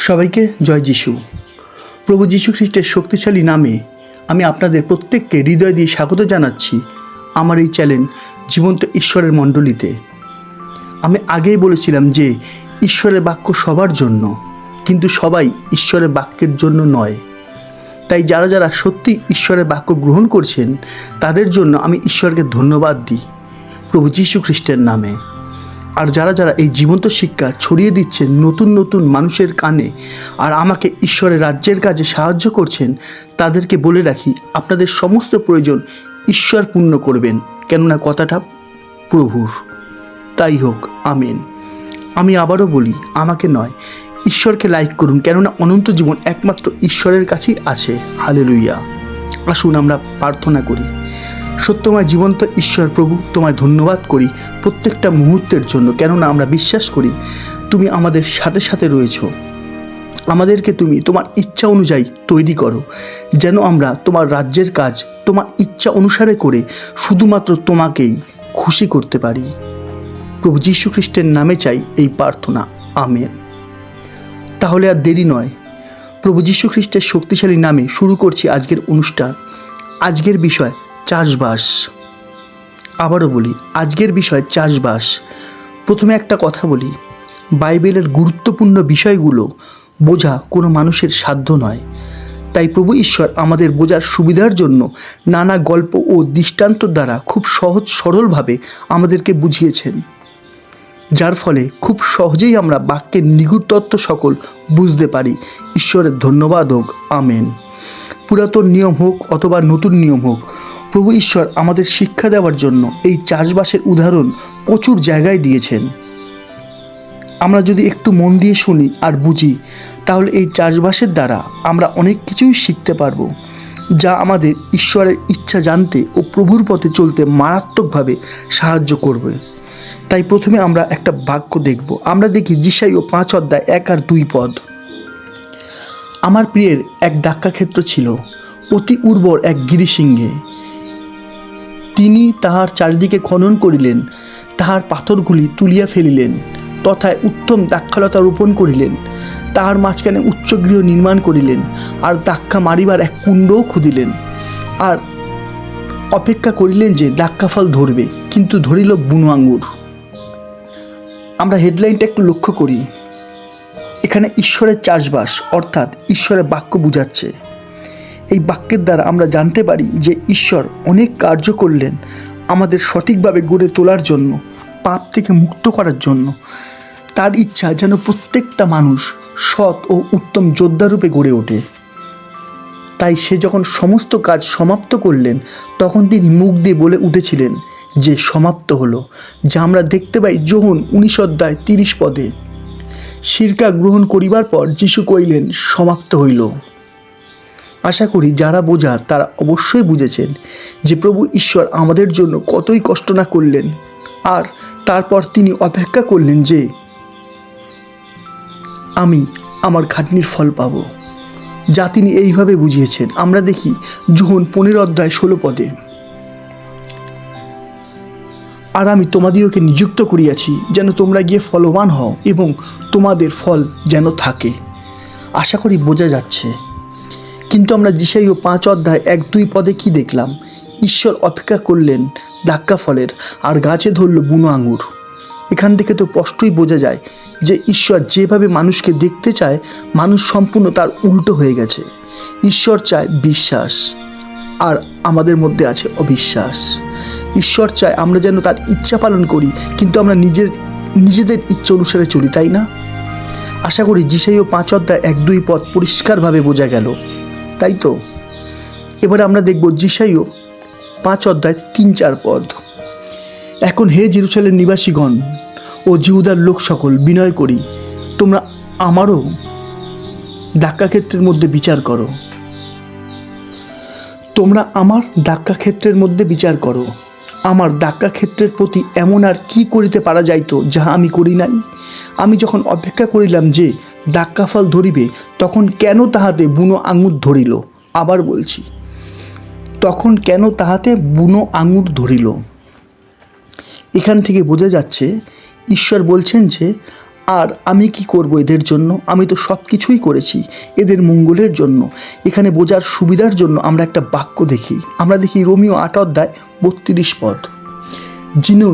সবাইকে জয় যিশু। প্রভু যীশু খ্রিস্টের শক্তিশালী নামে আমি আপনাদের প্রত্যেককে হৃদয় দিয়ে স্বাগত জানাচ্ছি আমার এই চ্যানেল জীবন্ত ঈশ্বরের মণ্ডলীতে। আমি আগেই বলেছিলাম যে ঈশ্বরের বাক্য সবার জন্য, কিন্তু সবাই ঈশ্বরের বাক্যের জন্য নয়। তাই যারা যারা সত্যি ঈশ্বরের বাক্য গ্রহণ করছেন, তাদের জন্য আমি ঈশ্বরকে ধন্যবাদ দিই প্রভু যীশু খ্রিস্টের নামে। আর যারা যারা এই জীবন্ত শিক্ষা ছড়িয়ে দিচ্ছেন নতুন নতুন মানুষের কানে আর আমাকে ঈশ্বরের রাজ্যের কাজে সাহায্য করছেন, তাদেরকে বলে রাখি, আপনাদের সমস্ত প্রয়োজন ঈশ্বর পূর্ণ করবেন। কেননা কথাটা প্রভুর। তাই হোক, আমেন। আমি আবারও বলি, আমাকে নয়, ঈশ্বরকে লাইক করুন, কেননা অনন্ত জীবন একমাত্র ঈশ্বরের কাছেই আছে। হালে লুইয়া আসুন আমরা প্রার্থনা করি। সত্যময় জীবন্ত ঈশ্বর প্রভু, তোমায় ধন্যবাদ করি প্রত্যেকটা মুহূর্তের জন্য। কেননা আমরা বিশ্বাস করি তুমি আমাদের সাথে সাথে রয়েছো। আমাদেরকে তুমি তোমার ইচ্ছা অনুযায়ী তৈরি করো, যেন আমরা তোমার রাজ্যের কাজ তোমার ইচ্ছা অনুসারে করে শুধুমাত্র তোমাকেই খুশি করতে পারি। প্রভু যীশু খ্রিস্টের নামে চাই এই প্রার্থনা। আমেন। তাহলে আর দেরি নয়। প্রভু যীশু খ্রিস্টের শক্তিশালী নামে শুরু করছি আজকের অনুষ্ঠান। আজকের বিষয় চাষবাস। আবারও বলি, আজকের বিষয় চাষবাস। প্রথমে একটা কথা বলি, বাইবেলের গুরুত্বপূর্ণ বিষয়গুলো বোঝা কোনো মানুষের সাধ্য নয়। তাই প্রভু ঈশ্বর আমাদের বোঝার সুবিধার জন্য নানা গল্প ও দৃষ্টান্ত দ্বারা খুব সহজ সরলভাবে আমাদেরকে বুঝিয়েছেন। যার ফলে খুব সহজেই আমরা বাক্যের নিগুড় তত্ত্ব সকল বুঝতে পারি। ঈশ্বরের ধন্যবাদ হোক, আমেন। পুরাতন নিয়ম হোক অথবা নতুন নিয়ম হোক প্রভু ঈশ্বর আমাদের শিক্ষা দেওয়ার জন্য এই চাষবাসের উদাহরণ প্রচুর জায়গায় দিয়েছেন। আমরা যদি একটু মন দিয়ে শুনি আর বুঝি, তাহলে এই চাষবাসের দ্বারা আমরা অনেক কিছুই শিখতে পারব, যা আমাদের ঈশ্বরের ইচ্ছা জানতে ও প্রভুর পথে চলতে মারাত্মকভাবে সাহায্য করবে। তাই প্রথমে আমরা একটা বাক্য দেখব। আমরা দেখি জিসাই ও পাঁচ অধ্যায় এক আর দুই পদ। আমার প্রিয়ের এক দাক্কাক্ষেত্র ছিল, অতি উর্বর এক গিরিসিংহে তিনি তাহার চারিদিকে খনন করিলেন, তাহার পাথরগুলি তুলিয়া ফেলিলেন, তথায় উত্তম দাক্ষালতা রোপণ করিলেন, তাহার মাঝখানে উচ্চগৃহ নির্মাণ করিলেন, আর দাক্ষা মারিবার এক কুণ্ডও খুদিলেন আর অপেক্ষা করিলেন যে দাক্ষাফল ধরবে, কিন্তু ধরিল বুনো আঙ্গুর। আমরা হেডলাইনটা একটু লক্ষ্য করি। এখানে ঈশ্বরের চাষবাস, অর্থাৎ ঈশ্বরের বাক্য বুঝাচ্ছে। এই বাক্যের দ্বারা আমরা জানতে পারি যে ঈশ্বর অনেক কার্য করলেন আমাদের সঠিকভাবে গড়ে তোলার জন্য, পাপ থেকে মুক্ত করার জন্য। তার ইচ্ছা যেন প্রত্যেকটা মানুষ সৎ ও উত্তম যোদ্ধারূপে গড়ে ওঠে। তাই সে যখন সমস্ত কাজ সমাপ্ত করলেন, তখন তিনি মুখ দিয়ে বলে উঠেছিলেন যে, সমাপ্ত হলো, যা আমরা দেখতে পাই যোহন উনিশ অধ্যায় তিরিশ পদে। শিরকা গ্রহণ করিবার পর যিশু কইলেন সমাপ্ত হইল। আশা করি যারা বোঝার তারা অবশ্যই বুঝেছেন যে প্রভু ঈশ্বর আমাদের জন্য কতই কষ্ট না করলেন, আর তারপর তিনি অপেক্ষা করলেন যে আমি আমার খাটনির ফল পাব। যা তিনি এইভাবে বুঝিয়েছেন। আমরা দেখি যোহন পনেরো অধ্যায় ষোলো পদে, আর আমি তোমাদিওকে নিযুক্ত করিয়াছি যেন তোমরা গিয়ে ফলবান হও এবং তোমাদের ফল যেন থাকে। আশা করি বোঝা যাচ্ছে কিন্তু আমরা দিশাই ও পাঁচ অধ্যায় এক দুই পদে কি দেখলাম? ঈশ্বর অপেক্ষা করলেন ধাক্কা ফলের, আর গাছে ধরল বুনো আঙুর। এখান থেকে তো স্পষ্টই বোঝা যায় যে ঈশ্বর যেভাবে মানুষকে দেখতে চায়, মানুষ সম্পূর্ণ তার উল্টো হয়ে গেছে। ঈশ্বর চায় বিশ্বাস, আর আমাদের মধ্যে আছে অবিশ্বাস। ঈশ্বর চায় আমরা যেন তার ইচ্ছা পালন করি, কিন্তু আমরা নিজের নিজেদের ইচ্ছা অনুসারে চলি, তাই না? আশা করি জিসাই ও পাঁচ অধ্যায় এক দুই পদ পরিষ্কারভাবে বোঝা গেল। তাই তো? এবার আমরা দেখব জিসাইও পাঁচ অধ্যায় তিন চার পদ। এখন হে জিরুসালের নিবাসীগণ ও জিউদার লোক সকল বিনয় করি, তোমরা আমারও ডাক্কাক্ষেত্রের মধ্যে বিচার করো। তোমরা আমার ডাক্কাক্ষেত্রের মধ্যে বিচার করো। আমার দাক্কাক্ষেত্রের প্রতি এমন আর কি করিতে পারা যাইত যাহা আমি করি নাই? আমি যখন অপেক্ষা করিলাম যে দাক্কাফল ধরিবে, তখন কেন তাহাতে বুনো আঙুর ধরিল? আবার বলছি, তখন কেন তাহাতে বুনো আঙুর ধরিল? এখান থেকে বোঝা যাচ্ছে, ঈশ্বর বলছেন যে আর আমি কি করব এদের জন্য? আমি তো সব কিছুই করেছি এদের মঙ্গলের জন্য। এখানে বোঝার সুবিধার জন্য আমরা একটা বাক্য দেখি। আমরা দেখি রোমিও আট অধ্যায় বত্রিশ পদ। যিনি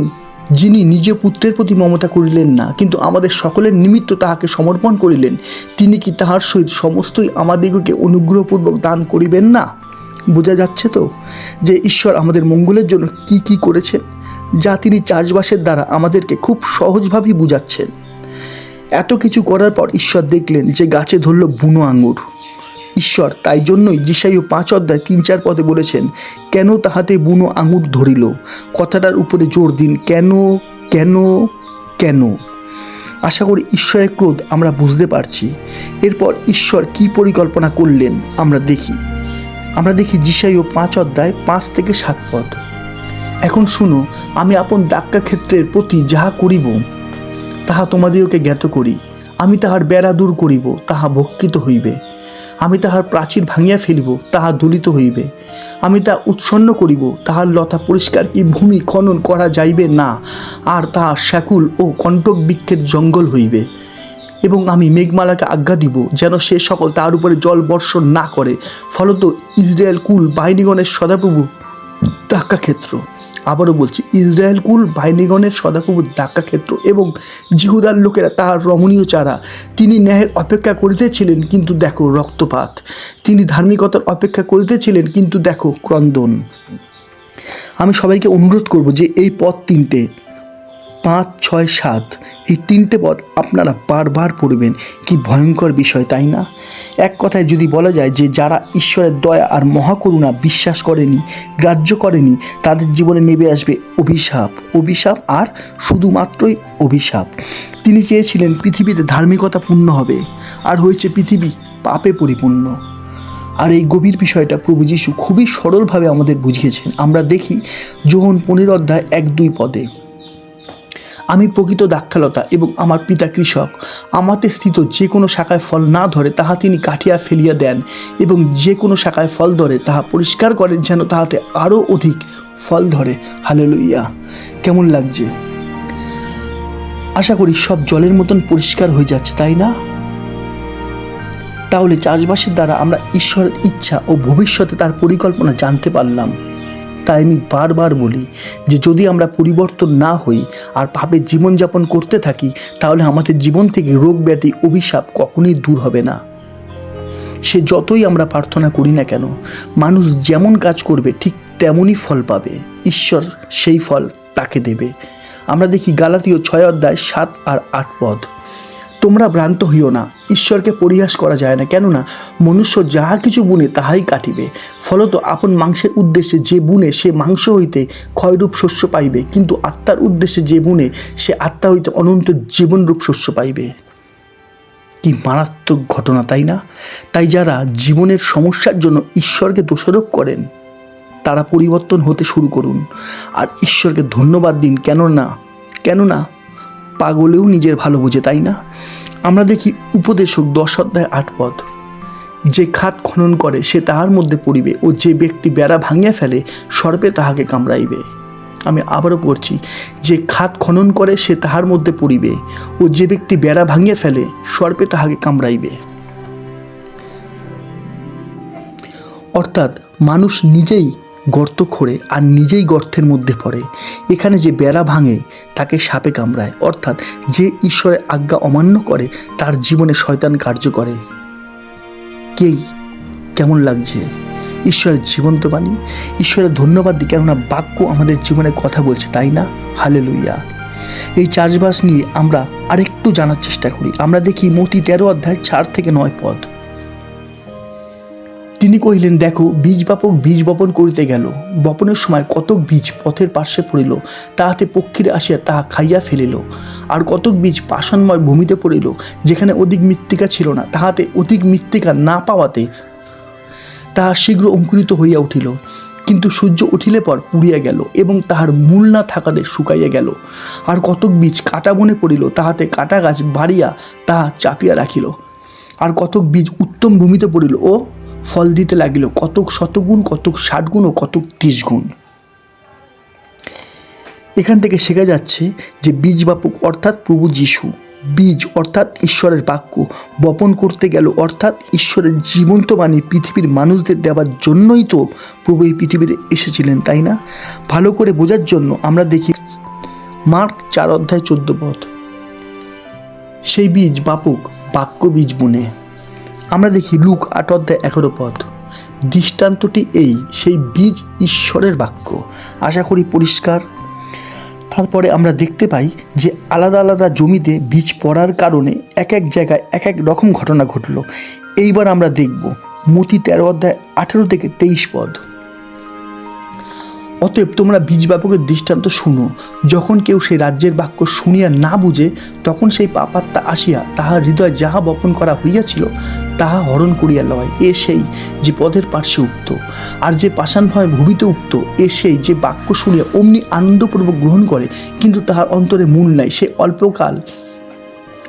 যিনি নিজ পুত্রের প্রতি মমতা করিলেন না, কিন্তু আমাদের সকলের নিমিত্ত তাহাকে সমর্পণ করিলেন, তিনি কি তাহার সহিত সমস্তই আমাদিগকে অনুগ্রহপূর্বক দান করিবেন না? বোঝা যাচ্ছে তো যে ঈশ্বর আমাদের মঙ্গলের জন্য কি কি করেছেন, যা তিনি চাষবাসের দ্বারা আমাদেরকে খুব সহজভাবেই বুঝাচ্ছেন। এত কিছু করার পর ঈশ্বর দেখলেন যে গাছে ধরল বুনো আঙুর। ঈশ্বর তাই জন্যই যিশাইও পাঁচ অধ্যায় তিন চার পদে বলেছেন, কেন তাহাতে বুনো আঙুর ধরিল? কথাটার উপরে জোর দিন, কেন কেন কেন? আশা করি ঈশ্বরের ক্রোধ আমরা বুঝতে পারছি। এরপর ঈশ্বর কি পরিকল্পনা করলেন আমরা দেখি। আমরা দেখি যিশাইও পাঁচ অধ্যায় পাঁচ থেকে সাত পদ। এখন শুনো, আমি আপন দাক্কা ক্ষেত্রের প্রতি যাহা করিব তাহা তোমাদিওকে জ্ঞাত করি। আমি তাহার বেড়া দূর করিব, তাহা ভক্ষিত হইবে। আমি তাহার প্রাচীর ভাঙিয়া ফেলিব, তাহা দূলিত হইবে। আমি তা উৎসন্ন করিব, তাহার লতা পরিষ্কার কি ভূমি খনন করা যাইবে না, আর তাহা শ্যাকুল ও কণ্টক বৃক্ষের জঙ্গল হইবে। এবং আমি মেঘমালাকে আজ্ঞা দিব, যেন সে সকল তার উপরে জল বর্ষণ না করে। ফলত ইসরায়েল কুল বাহিনীগণের সদাপ্রভু ধাক্কা ক্ষেত্র আবারও বলছি, ইসরায়েল কুল বাহিনীগণের সদাপ্রভু ধাক্কা ক্ষেত্র এবং জিহুদার লোকেরা তাহার রমণীয় চারা। তিনি ন্যায়ের অপেক্ষা করিতেছিলেন, কিন্তু দেখো রক্তপাত। তিনি ধার্মিকতার অপেক্ষা করিতেছিলেন, কিন্তু দেখো ক্রন্দন। আমি সবাইকে অনুরোধ করব যে এই পথ তিনটে পাঁচ, ছয়, সাত, এই তিনটে পদ আপনারা বারবার পড়বেন। কি ভয়ঙ্কর বিষয়, তাই না? এক কথায় যদি বলা যায় যে যারা ঈশ্বরের দয়া আর মহাকরুণা বিশ্বাস করেনি, গ্রাহ্য করেনি, তাদের জীবনে নেমে আসবে অভিশাপ। অভিশাপ আর শুধুমাত্রই অভিশাপ। তিনি চেয়েছিলেন পৃথিবীতে ধার্মিকতা পূর্ণ হবে, আর হয়েছে পৃথিবী পাপে পরিপূর্ণ। আর এই গভীর বিষয়টা প্রভু যিশু খুবই সরলভাবে আমাদের বুঝিয়েছেন। আমরা দেখি যোহন পনেরো অধ্যায় এক দুই পদে। আমি প্রকৃত দাক্ষালতা এবং আমার পিতা কৃষক। আমাতে স্থিত যে কোনো শাখায় ফল না ধরে তাহা তিনি কাটিয়া ফেলিয়া দেন এবং যে কোনো শাখায় ফল ধরে তাহা পরিষ্কার করেন যেন তাহাতে আরও অধিক ফল ধরে। হালেলুইয়া কেমন লাগছে? আশা করি সব জলের মতন পরিষ্কার হয়ে যাচ্ছে, তাই না? তাহলে চাষবাসের দ্বারা আমরা ঈশ্বরের ইচ্ছা ও ভবিষ্যতে তার পরিকল্পনা জানতে পারলাম। তাই আমি বারবার বলি যে যদি আমরা পরিবর্তন না হই আর পাপে জীবনযাপন করতে থাকি, তাহলে আমাদের জীবন থেকে রোগ ব্যাধি, অভিশাপ কখনোই দূর হবে না। সে যতই আমরা প্রার্থনা করি না কেন, মানুষ যেমন কাজ করবে, ঠিক তেমনই ফল পাবে। ঈশ্বর সেই ফল তাকে দেবে। আমরা দেখি গালাতীয় ছয় অধ্যায় সাত আর আট পদ। তোমরা ভ্রান্ত হইও না। ঈশ্বরকে পরিহাস করা যায় না। কেননা, মনুষ্য যাহা কিছু বুনে, তাহাই কাটিবে। ফলত আপন মাংসের উদ্দেশ্যে যে বুনে, সে মাংস হইতে ক্ষয়রূপ শস্য পাইবে। কিন্তু আত্মার উদ্দেশ্যে যে বুনে, সে আত্মা হইতে অনন্ত জীবনরূপ শস্য পাইবে। কি মারাত্মক ঘটনা, তাই না? তাই যারা জীবনের সমস্যার জন্য ঈশ্বরকে দোষারোপ করেন, তারা পরিবর্তন হতে শুরু করুন। আর ঈশ্বরকে ধন্যবাদ দিন। কেননা কেননা পাগলেও নিজের ভালো বোঝে, তাই না? আমরা দেখি উপদেশক দশ অধ্যায় আট পদ। যে খাত খনন করে, সে তাহার মধ্যে পড়িবে ও যে ব্যক্তি বেড়া ভাঙিয়া ফেলে, সর্পে তাহাকে কামড়াইবে। আমি আবারও পড়ছি, যে খাত খনন করে, সে তাহার মধ্যে পড়িবে ও যে ব্যক্তি বেড়া ভাঙিয়া ফেলে, সর্পে তাহাকে কামড়াইবে। অর্থাৎ, মানুষ নিজেই গর্ত খোঁড়ে আর নিজেই গর্তের মধ্যে পড়ে। এখানে যে বেড়া ভাঙে, তাকে সাপে কামড়ায়। অর্থাৎ যে ঈশ্বরের আজ্ঞা অমান্য করে, তার জীবনে শয়তান কার্য করে। কেই কেমন লাগছে? ঈশ্বরের জীবন্ত বাণী? ঈশ্বরের ধন্যবাদ দিই কেননা বাক্য আমাদের জীবনে কথা বলছে, তাই না? হালে লুইয়া এই চাষবাস নিয়ে আমরা আরেকটু জানার চেষ্টা করি। আমরা দেখি মতি তেরো অধ্যায় চার থেকে নয় পদ। তিনি কহিলেন, দেখো, বীজ বাপক বীজ বপন করিতে গেল। বপনের সময় কতক বীজ পথের পার্শ্বে পড়িল, তাহাতে পক্ষীরা আসিয়া তাহা খাইয়া ফেলিল। আর কতক বীজ পাষাণময় ভূমিতে পড়িল, যেখানে অধিক মৃত্তিকা ছিল না, তাহাতে অধিক মৃত্তিকা না পাওয়াতে তাহা শীঘ্র অঙ্কুরিত হইয়া উঠিল। কিন্তু সূর্য উঠিলে পর পুড়িয়া গেল এবং তাহার মূল না থাকাতে শুকাইয়া গেল। আর কতক বীজ কাটা বনে পড়িল, তাহাতে কাটা গাছ বাড়িয়া তাহা চাপিয়া রাখিল। আর কতক বীজ উত্তম ভূমিতে পড়িল, ও ফল দিতে লাগিল, কতক শতগুণ, কতক ষাট গুণ ও কতক ত্রিশ গুণ এখান থেকে শেখা যাচ্ছে যে বীজ বাপক অর্থাৎ প্রভু যিশু, বীজ অর্থাৎ ঈশ্বরের বাক্য, বপন করতে গেল অর্থাৎ ঈশ্বরের জীবন্ত বাণী পৃথিবীর মানুষদের দেওয়ার জন্যই তো প্রভু এই পৃথিবীতে এসেছিলেন, তাই না? ভালো করে বোঝার জন্য আমরা দেখি মার্ক চার অধ্যায় চোদ্দ পথ। সেই বীজ বাপক বাক্য বীজ বুনে। আমরা দেখি লুক আট অধ্যায় এগারো পথ দৃষ্টান্তটি এই, সেই বীজ ঈশ্বরের বাক্য। আশা করি পরিষ্কার। তারপরে আমরা দেখতে পাই যে আলাদা আলাদা জমিতে বীজ পড়ার কারণে এক এক জায়গায় এক এক রকম ঘটনা ঘটল। এইবার আমরা দেখব মতি তেরো অধ্যায় আঠেরো থেকে তেইশ পদ। অতএব তোমরা বীজ বাপকের দৃষ্টান্ত শুনো। যখন কেউ সেই রাজ্যের বাক্য শুনিয়া না বুঝে, তখন সেই পাপাত্মা আসিয়া তাহার হৃদয় যাহা বপন করা হইয়াছিল, তাহা হরণ করিয়া লয়। এ সেই যে পদের পার্শ্বে উক্ত। আর যে পাষাণ ভয় ভূমিতে উক্ত, এ সেই যে বাক্য শুনিয়া অমনি আনন্দপূর্বক গ্রহণ করে, কিন্তু তাহার অন্তরে মূল নাই। সে অল্পকাল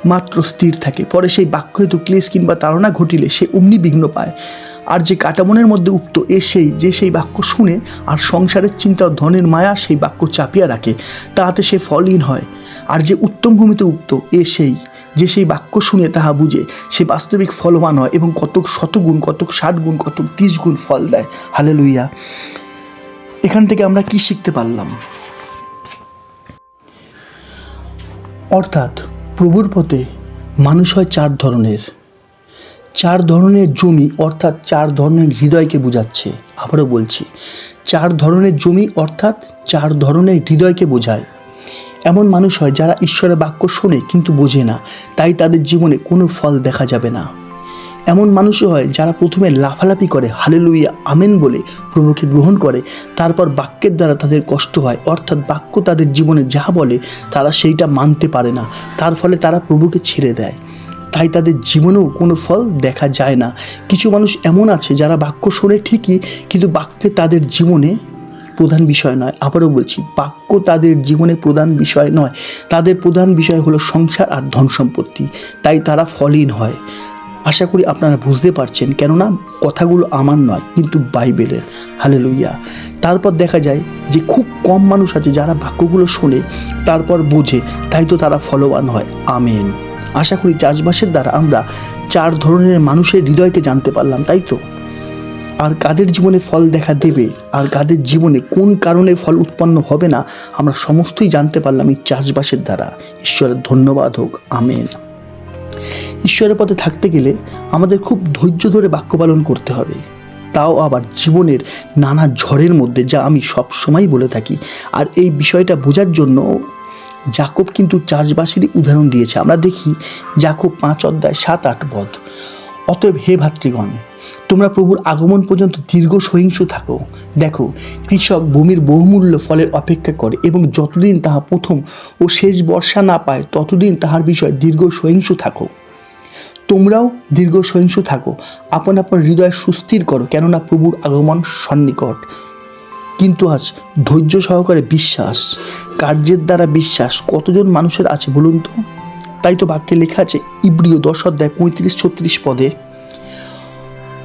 মাত্র স্থির থাকে। পরে সেই বাক্য হেতু ক্লেশ কিংবা তাড়না ঘটিলে সে অমনি বিঘ্ন পায়। আর যে কাটামনের মধ্যে উক্ত এ সেই, যে সেই বাক্য শুনে আর সংসারের চিন্তা ধনের মায়া সেই বাক্য চাপিয়া রাখে, তাহাতে সে ফলহীন হয়। আর যে উত্তম ভূমিতে উক্ত এ সেই, যে সেই বাক্য শুনে তাহা বুঝে, সে বাস্তবিক ফলবান হয় এবং কতক শতগুণ, কতক ষাট গুণ কতক ত্রিশ গুণ ফল দেয়। হালে লইয়া এখান থেকে আমরা কি শিখতে পারলাম? অর্থাৎ প্রভুর পথে মানুষ হয় চার ধরনের। চার ধরনের জমি অর্থাৎ চার ধরনের হৃদয়কে বোঝাচ্ছে। আবারও বলছি, চার ধরনের জমি অর্থাৎ চার ধরনের হৃদয়কে বোঝায়। এমন মানুষ হয় যারা ঈশ্বরের বাক্য শোনে কিন্তু বোঝে না, তাই তাদের জীবনে কোনো ফল দেখা যাবে না। এমন মানুষও হয় যারা প্রথমে লাফালাফি করে হালেলুইয়া আমেন বলে প্রভুকে গ্রহণ করে, তারপর বাক্যের দ্বারা তাদের কষ্ট হয়। অর্থাৎ বাক্য তাদের জীবনে যা বলে, তারা সেইটা মানতে পারে না। তার ফলে তারা প্রভুকে ছেড়ে দেয়। তাই তাদের জীবনেও কোনো ফল দেখা যায় না। কিছু মানুষ এমন আছে যারা বাক্য শোনে ঠিকই, কিন্তু বাক্যে তাদের জীবনে প্রধান বিষয় নয়। আবারও বলছি, বাক্য তাদের জীবনে প্রধান বিষয় নয়। তাদের প্রধান বিষয় হলো সংসার আর ধন সম্পত্তি। তাই তারা ফলহীন হয়। আশা করি আপনারা বুঝতে পারছেন, কেননা কথাগুলো আমার নয়, কিন্তু বাইবেলের। হালে লইয়া তারপর দেখা যায় যে খুব কম মানুষ আছে যারা বাক্যগুলো শোনে, তারপর বোঝে, তাই তো তারা ফলবান হয়। আমেন। আশা করি চাষবাসের দ্বারা আমরা চার ধরনের মানুষের হৃদয়কে জানতে পারলাম, তাই তো? আর কাদের জীবনে ফল দেখা দেবে, আর কাদের জীবনে কোন কারণে ফল উৎপন্ন হবে না, আমরা সমস্তই জানতে পারলাম এই চাষবাসের দ্বারা। ঈশ্বরের ধন্যবাদ হোক, আমেন। ঈশ্বরের পথে থাকতে গেলে আমাদের খুব ধৈর্য ধরে বাক্য পালন করতে হবে। তাও আবার জীবনের নানা ঝড়ের মধ্যে, যা আমি সব সময় বলে থাকি। আর এই বিষয়টা বোঝার জন্য জাকব কিন্তু চাষবাসেরই উদাহরণ দিয়েছে। আমরা দেখি জাকব পাঁচ অধ্যায় সাত আট পদ। অতএব হে ভাতৃগণ, তোমরা প্রভুর আগমন পর্যন্ত দীর্ঘ সহিংস থাকো। দেখো, কৃষক ভূমির বহুমূল্য ফলের অপেক্ষা করে এবং যতদিন তাহা প্রথম ও শেষ বর্ষা না পায়, ততদিন তাহার বিষয় দীর্ঘ সহিংস থাকো। তোমরাও দীর্ঘ সহিংস থাকো। আপন আপন হৃদয় সুস্থির করো, কেননা প্রভুর আগমন সন্নিকট। কিন্তু আজ ধৈর্য সহকারে বিশ্বাস কার্যের দ্বারা বিশ্বাস কতজন মানুষের আছে বলুন তো? তাই তো বাক্যে লেখা আছে, ইব্রিয় দশ অধ্যায় পঁয়ত্রিশ ছত্রিশ পদে,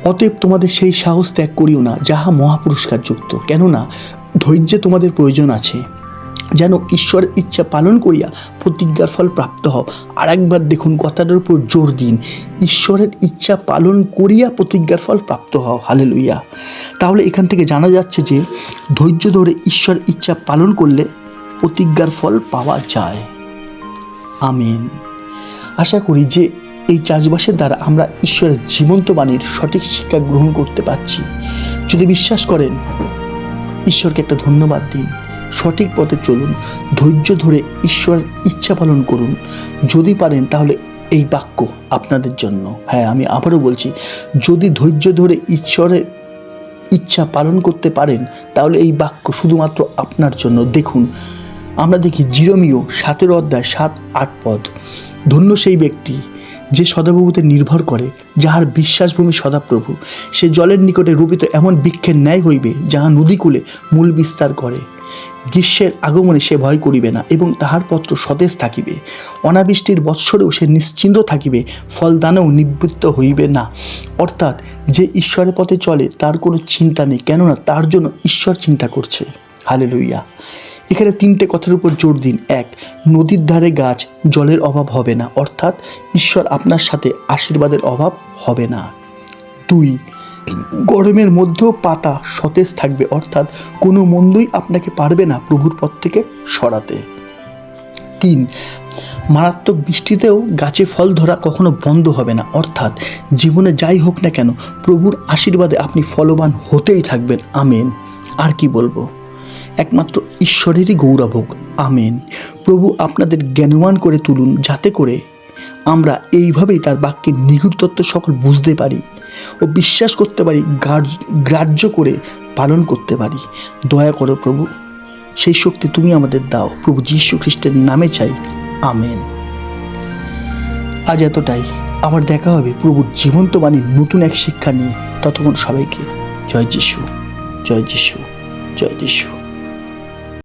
অতএব তোমাদের সেই সাহস ত্যাগ করিও না, যাহা মহাপুরস্কার যুক্ত। কেননা ধৈর্যে তোমাদের প্রয়োজন আছে। যেন ঈশ্বরের ইচ্ছা পালন করিয়া প্রতিজ্ঞার ফল প্রাপ্ত হও। আর একবার দেখুন কথাটার উপর জোর দিন। ঈশ্বরের ইচ্ছা পালন করিয়া প্রতিজ্ঞার ফল প্রাপ্ত হও। হালে লইয়া তাহলে এখান থেকে জানা যাচ্ছে যে, ধৈর্য ধরে ঈশ্বর ইচ্ছা পালন করলে প্রতিজ্ঞার ফল পাওয়া যায়। আমিন। আশা করি যে এই চাষবাসের দ্বারা আমরা ঈশ্বরের জীবন্ত বাণীর সঠিক শিক্ষা গ্রহণ করতে পারছি। যদি বিশ্বাস করেন, ঈশ্বরকে একটা ধন্যবাদ দিন। সঠিক পথে চলুন, ধৈর্য ধরে ঈশ্বরের ইচ্ছা পালন করুন। যদি পারেন, তাহলে এই বাক্য আপনাদের জন্য। হ্যাঁ আমি আবারও বলছি, যদি ধৈর্য ধরে ঈশ্বরের ইচ্ছা পালন করতে পারেন, তাহলে এই বাক্য শুধুমাত্র আপনার জন্য। দেখুন আমরা দেখি জিরোমিও সাতের অধ্যায় সাত, আট পদ। ধন্য সেই ব্যক্তি যে সদাপ্রভুতে নির্ভর করে, যাহার বিশ্বাসভূমি সদাপ্রভু। সে জলের নিকটে রূপিত এমন বৃক্ষের ন্যায় হইবে, যাহা নদীকূলে মূল বিস্তার করে। গ্রীষ্মের আগমনে সে ভয় করিবে না এবং তাহার পত্র সতেজ থাকিবে। অনাবৃষ্টির বৎসরেও সে নিশ্চিন্ত থাকিবে, ফলদানেও নিবৃত্ত হইবে না। অর্থাৎ যে ঈশ্বরের পথে চলে, তার কোনো চিন্তা নেই, কেননা তার জন্য ঈশ্বর চিন্তা করছে। হালে লইয়া এখানে তিনটে কথার উপর জোর দিন। এক, নদীর ধারে গাছ, জলের অভাব হবে না। অর্থাৎ ঈশ্বর আপনার সাথে আশীর্বাদের অভাব হবে না। দুই, গরমের মধ্যেও পাতা সতেজ থাকবে। অর্থাৎ কোনো মন্দই আপনাকে পারবে না প্রভুর পথ থেকে সরাতে। তিন, মারাত্মক বৃষ্টিতেও গাছে ফল ধরা কখনো বন্ধ হবে না। অর্থাৎ জীবনে যাই হোক না কেন, প্রভুর আশীর্বাদে আপনি ফলবান হতেই থাকবেন। আমেন। আর কি বলব? একমাত্র ঈশ্বরেরই হোক আমেন। প্রভু আপনাদের জ্ঞানবান করে তুলুন যাতে করে আমরা এইভাবেই তার বাক্যের নিগুড় তত্ত্ব সকল বুঝতে পারি ও বিশ্বাস করতে পারি গ্রাহ্য করে পালন করতে পারি। দয়া করো প্রভু, সেই শক্তি তুমি আমাদের দাও। প্রভু যীশু খ্রিস্টের নামে চাই। আমেন। আজ এতটাই। আবার দেখা হবে প্রভুর জীবন্ত বাণীর নতুন এক শিক্ষা নিয়ে। ততক্ষণ সবাইকে জয় যিশু জয় যিশু জয় যিশু।